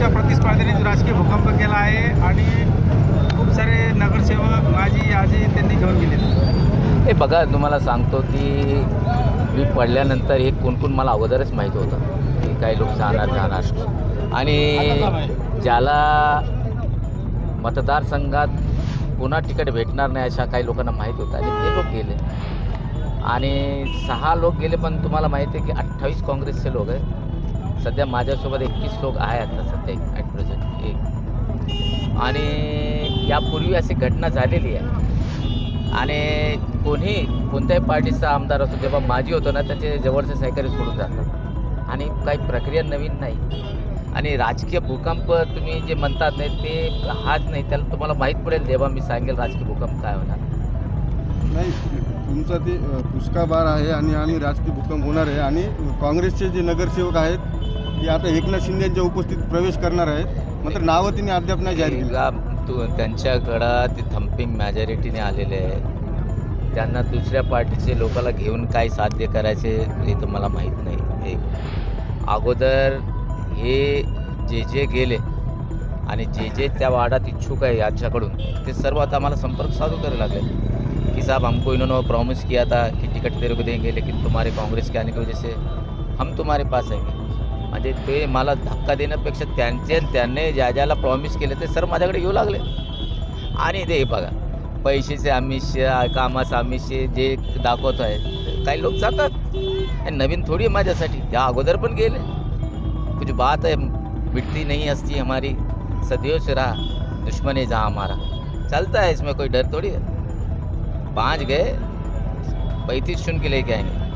आमच्या प्रतिस्पर्ध्याने जो राजकीय भूकंप केला आहे आणि खूप सारे नगरसेवक माजी आजी त्यांनी घेऊन गेले. हे बघा तुम्हाला सांगतो की मी पडल्यानंतर हे कोणकोण मला अगोदरच माहीत होतं की काही लोक जाणार जाणार. आणि ज्याला मतदारसंघात पुन्हा तिकीट भेटणार नाही अशा काही लोकांना माहीत होतं आणि ते लोक गेले. आणि सहा लोक गेले पण तुम्हाला माहिती आहे की अठ्ठावीस काँग्रेसचे लोक आहे सध्या माझ्यासोबत एकवीस लोक आहे आता सध्या ॲट प्रेझेंट एक. आणि यापूर्वी अशी घटना झालेली आहे. आणि कोणी कोणत्याही पार्टीचा आमदार असतो जेव्हा माझी होतो ना त्याचे जवळचे सहकारी सोडून जातात. आणि काही प्रक्रिया नवीन नाही. आणि राजकीय भूकंप तुम्ही जे म्हणतात नाही ते हाच नाही. त्याला तुम्हाला माहीत पडेल जेव्हा मी सांगेल राजकीय भूकंप काय होणार. नाही तुमचं ते अ, पुष्काबार आहे आणि आणि राजकीय भूकंप होणार आहे. आणि काँग्रेसचे जे नगरसेवक आहेत की आता एकनाथ शिंदेच्या उपस्थित प्रवेश करणार आहेत. मात्र नावं तिने अद्याप नाही जाहीर केली. त्यांच्याकडं ते थम्पिंग मॅजॉरिटीने आलेले आहे. त्यांना दुसऱ्या पार्टीचे लोकाला घेऊन काय साध्य करायचे हे तर मला माहीत नाही. एक अगोदर हे जे जे गेले आणि जे जे त्या वाडात इच्छुक आहे याच्याकडून ते सर्व आता आम्हाला संपर्क साधू करायला लागले. की साहब हमको इन्होंने प्रॉमिस किया था कि टिकट तेरे को देंगे लेकिन तुम्हारे काँग्रेस के आने की वजह से हम तुम्हारे पास आएंगे. म्हणजे ते मला धक्का देण्यापेक्षा त्यांचे त्यांनी ज्या ज्याला प्रॉमिस केले ते सर माझ्याकडे येऊ लागले. आणि ते हे बघा पैशाचे आमिष कामाचं आमिष जे दाखवत आहे काही लोक जातात. नवीन थोडी आहे माझ्यासाठी या अगोदर पण गेले. कुछ बात है मिटती नहीं हस्ती हमारी. सदैव से रहा दुश्मन है जहाँ हमारा. चलता है इसमें कोई डर थोड़ी है. पाँच गए पैंतीस चुन के लेके आएंगे.